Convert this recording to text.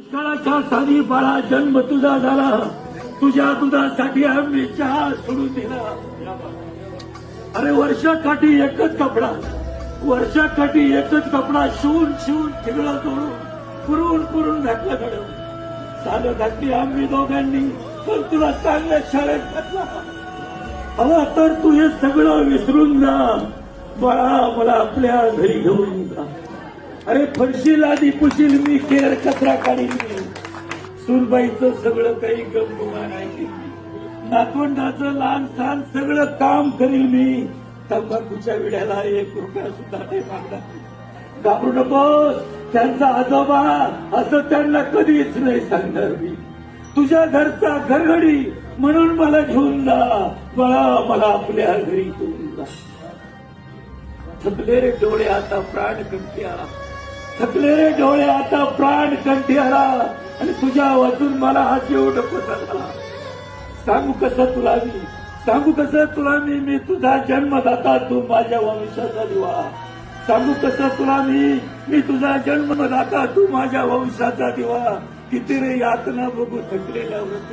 दुष्काळाच्या साधी बाळा जन्म तुझा झाला. तुझ्या दुधासाठी आम्ही चहा सोडून दिला. अरे वर्षाकाठी एकच कपडा. वर्षाकाठी एकच कपडा शिवून शिवून ठिगळं तोडून पुरवून पुरून घातला घडवून सालं घातली आम्ही दोघांनी पण तुला चांगल्या शाळेत घातला. हवा तर तू हे सगळं विसरून जा. बाळा मला आपल्या घरी घेऊन जा. अरे फडशील आधी पुशील मी केर कचरा काढील मी सुनबाईचं सगळं काही गमगुमान ऐकेल मी नातवंडाचं लहान सहान सगळं काम करील मी. तंबाखूच्या विड्याला एक रुपया सुद्धा नाही मागणार. घाबरू नकोस त्यांचा आजोबा असं त्यांना कधीच नाही सांगणार मी. तुझ्या घरचा घरघडी म्हणून मला घेऊन जा. मला मला आपल्या घरी घेऊन जा. थकले रे डोळे आता प्राण कंठी थकलेले डोळे आता प्राण कंठी आला आणि तुझ्या वाचून मला हा जीव नको झाला सांगू कसं तुला मी? सांगू कसं तुला मी? मी तुझा जन्मदाता तू माझ्या वंशाचा दिवा. सांगू कसं तुला मी? मी तुझा जन्मदाता तू माझ्या वंशाचा दिवा. किती रे यातना बघू थकलेल्या व्रत